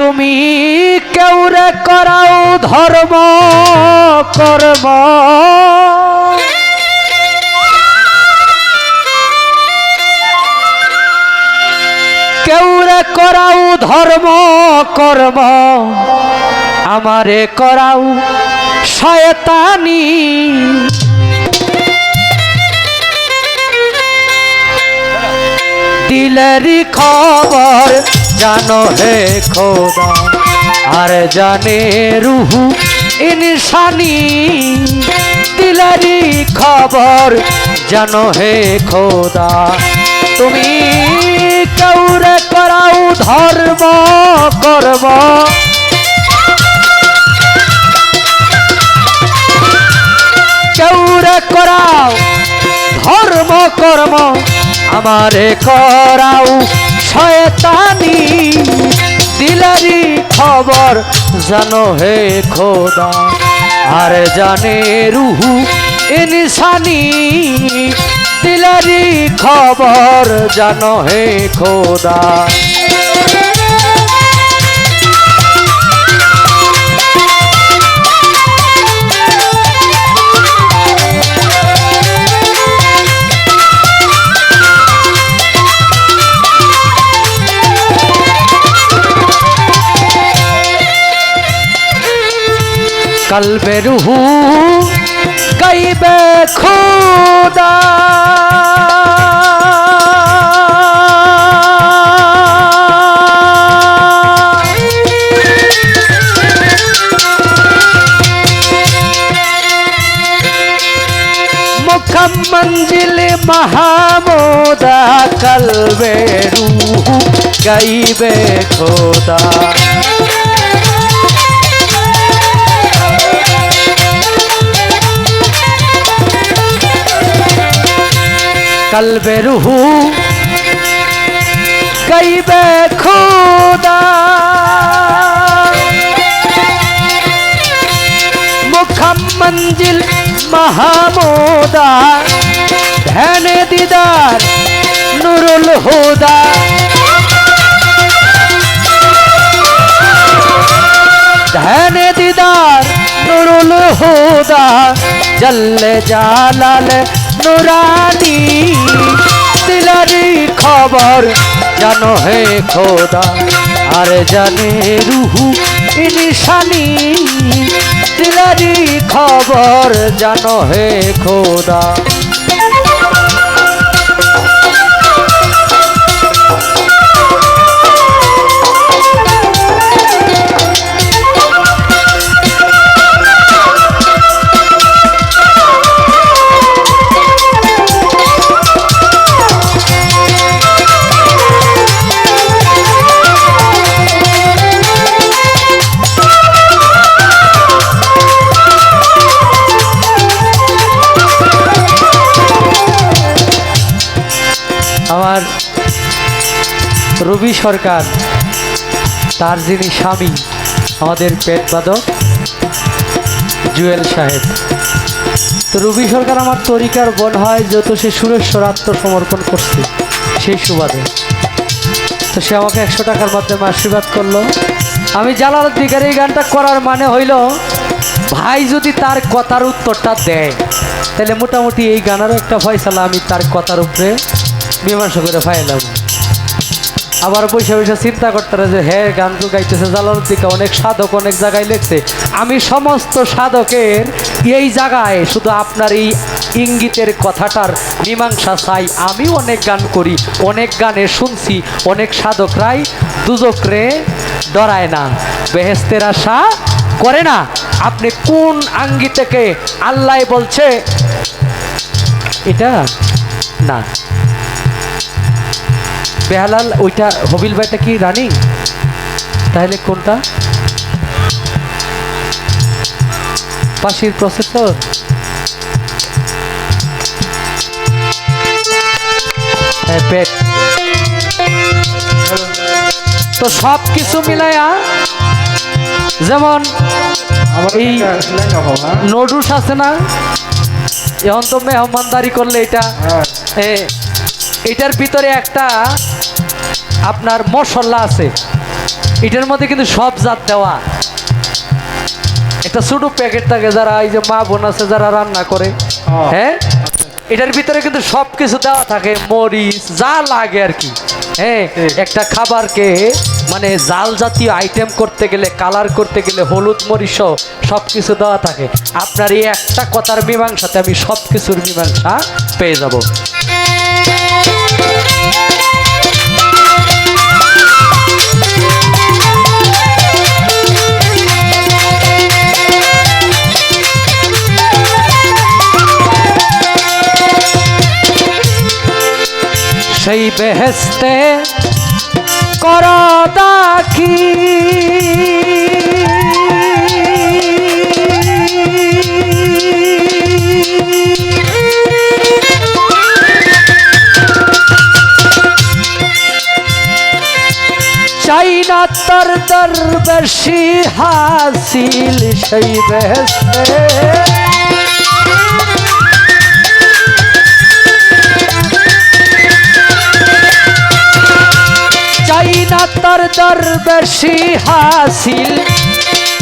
তুমি কেউরে করাও ধর্ম কর্ম। কেউরে করাও ধর্ম কর্ম। আমারে করাও শয়তানি। দিলেরই খবর জানো হে খোদা, আর জানে রুহু ইনসানি। দিলেরই খবর জানো হে খোদা, তুমি কেউরে করাও ধর্ম করব কেউরে করাও ধর্ম, কর্ম, আমারে করাও শয়তানি দিলারি খবর জানো হে খোদা। আর জানে রুহু ইনসানি দিলারি খবর জানো হে খোদা। কলবে রুহু গাইবে খোদা। মুখম মঞ্জিল মাহমুদা কলবে রুহু গাইবে খোদা। কলবে রুহু গাইবে খোদা মুখম মঞ্জিল মাহমুদা ধ্যান দিদার নুরুল হুদা ধ্যান দিদার নুরুল হুদা জল্লে জালাল নুরানি দিলারি খবর জানো হে খোদা? আর জানে রুহু ইনিশানি দিলারি খবর জানো হে খোদা? রবি সরকার, তার যিনি স্বামী, আমাদের পেট বাদক জুয়েল সাহেব। তো রবি সরকার আমার তরিকার বোন হয়, যত সে সুরেশ্বর আত্মসমর্পণ করছে, সেই সুবাদে। তো সে আমাকে একশো টাকার মাধ্যমে আশীর্বাদ করল। আমি জালাল দিকের এই গানটা করার মানে হইল, ভাই যদি তার কথার উত্তরটা দেয়, তাহলে মোটামুটি এই গানেরও একটা ফয়সালা আমি তার কথার উপরে মীমাংসা করে ফাইলাম। আবার বসে বসে চিন্তা করতে যে হ্যাঁ গান তো গাইতেছে জালালুদ্দিকা অনেক সাধক, অনেক জায়গায় লিখছে। আমি সমস্ত সাধকের এই জায়গায় শুধু আপনার এই ইঙ্গিতের কথাটার মীমাংসা চাই। আমি অনেক গান করি, অনেক গানে শুনছি, অনেক সাধকরাই দুজকরে ডরায় না বেহেস্তের আশা করে না। আপনি কোন আঙ্গি থেকে আল্লাহ বলছে? এটা না। বেহালাল ওইটা হবিল ভাইটা কি রানিং? তাহলে কোনটা? পাশের প্রসেসর? হ্যাঁ পেট। তো সব কিছু মিলাইয়া যেমন এই নডুস আছে না? এখন তো মেহমানদারি করলে এটা হ্যাঁ। এটার ভিতরে একটা আপনার মশলা আছে। এটার মধ্যে কিন্তু সব জাত দেওয়া। একটা ছোট প্যাকেট থাকে যারা এই যে মা বোন আছে যারা রান্না করে হ্যাঁ? এটার ভিতরে কিন্তু সব কিছু দেওয়া থাকে মরিচ যা লাগে আর কি হ্যাঁ? একটা খাবারকে মানে জাল জাতীয় আইটেম করতে গেলে কালার করতে গেলে হলুদ মরিচ সব কিছু দেওয়া থাকে। আপনার এই একটা কথার মীমাংসাতে আমি সব কিছুর মীমাংসা পেয়ে যাব। সেই বেহেস্তে কর চাই না তর দর বেশি হাসিল সেই বেহেস্তে চাই না তোর দর বেশি হাসিল,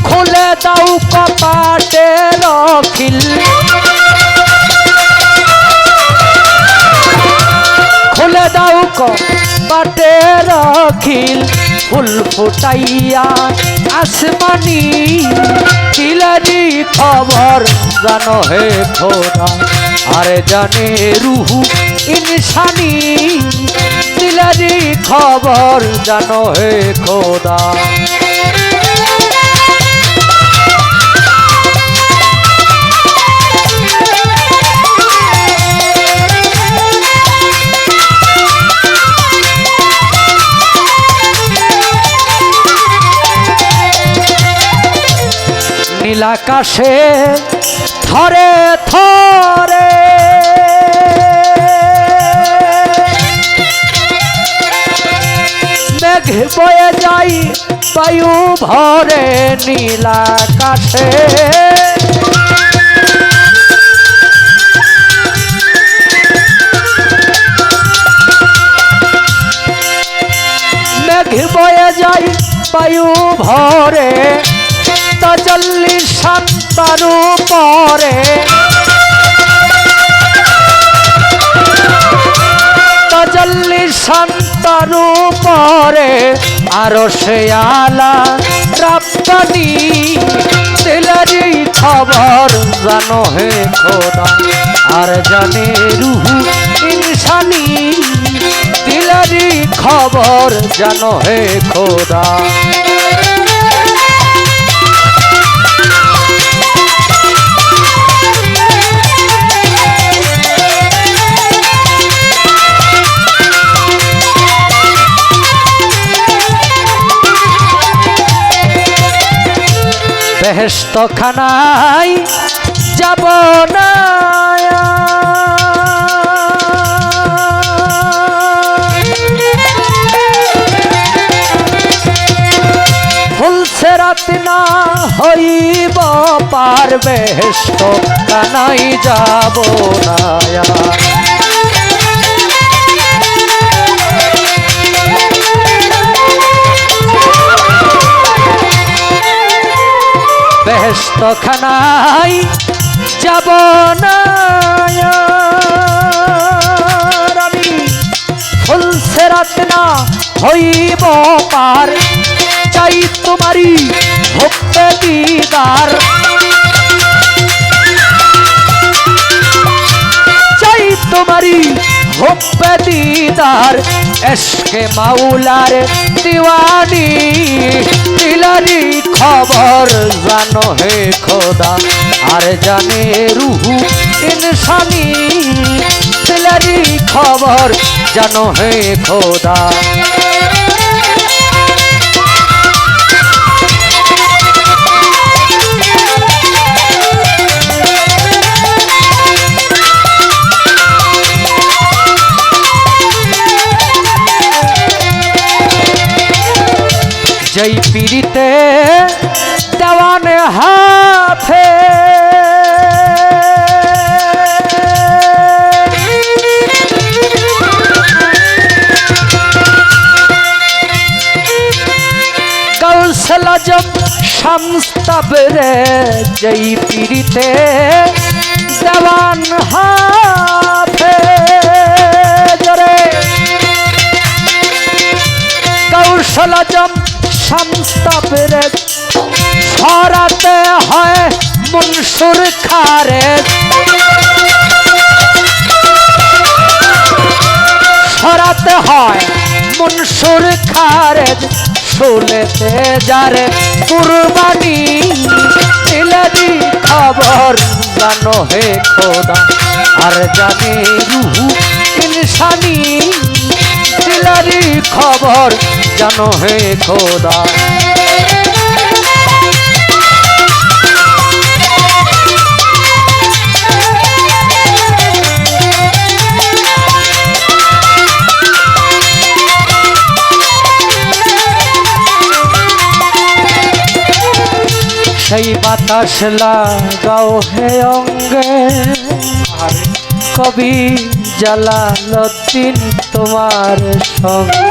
খুলে দাও কপাটে রখিল। খুলে দাও কপাটে রখিল। ফুল ফুটাইয়া আসমানি তিলারি খবর জানো হে খোদা। আরে জানে রুহু ইনসানি দিলারি খবর জানো হে খোদা। নীলাকাশে থরে থরে মেঘ বয়ে যাই বায়ু ভরে নীলাকাশে মেঘ বয়ে যাই বায়ু ভরে তাজল্লি শান্তারু পরে। তাজল্লি শান্তারু পরে আরও সে আলা রাপ্তানি। তেলারি খবর জানো হে খোদা, আর জানে রুহু ইনসানি। দিলারি খবর জানো হে খোদা। বেহেস্ত খানায় যাব না না হইব পার বেহেস্ত খানাই যাব না বেহেস্ত খানাই যাব না আমি ফুলছে রাত না হইব পার। চাই তোমারি ভক্ত দিদার। চাই তোমারি ভক্ত দিদার। এসকে মাউলার দিওয়ানি জানো হে খোদা আর জানে রুহু ইনসানি। দিলারি খবর জানো হে খোদা। জয় পিড়িতে শামস্তাবরে জೈ পিরিতে দেওয়ান হাফে জরে কৌশলজম শামস্তাবরে সরাতে হয় মনসুর খারেজ সরাতে হয় মনসুর খারে, শুনেতে যারে কুরবানি। দিলারি খবর জানো হে খোদা, আর জানে রুহু ইনসানি। দিলারি খবর জানো হে খোদা বাতাস লাগাও হে অঙ্গে। কবি জালালতিন তোমার সঙ্গে।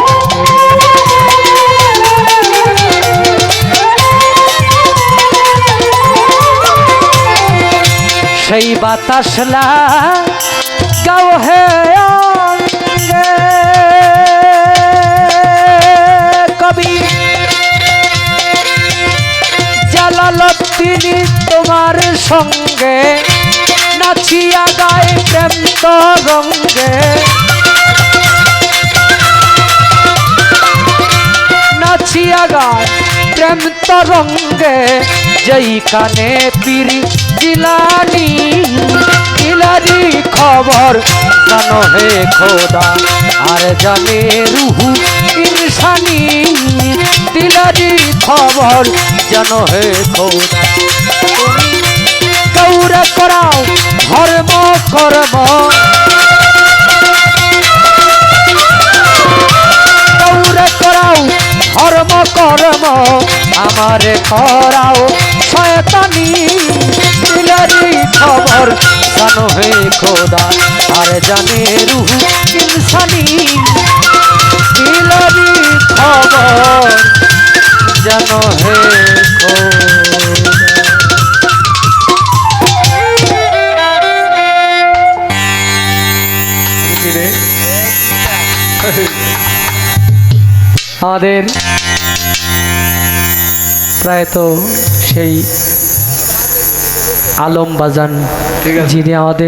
সেই বাতাস লাগাও হে জালালতিনি তোমার সঙ্গে, নাচিয়া গায়ে প্রেম তরঙ্গে নাচিয়া গায় প্রেম তরঙ্গে যেই কানে পিরি জিলানি জিলারি খবর জানো হে খোদা, আর জানে রুহু ইনসানি দিলারি খবর জানো হে খোদা গৌরা করাও, ধর্ম কর্ম গৌরা করাও, ধর্ম কর্ম আমারে করাও শয়তানি। দিলারি খবর জানো হে খোদা, আর জানে রুহু ইনসানি। জানো হে খোদা। আমাদের প্রায় তো সেই আলম বাজান যিনি আমাদের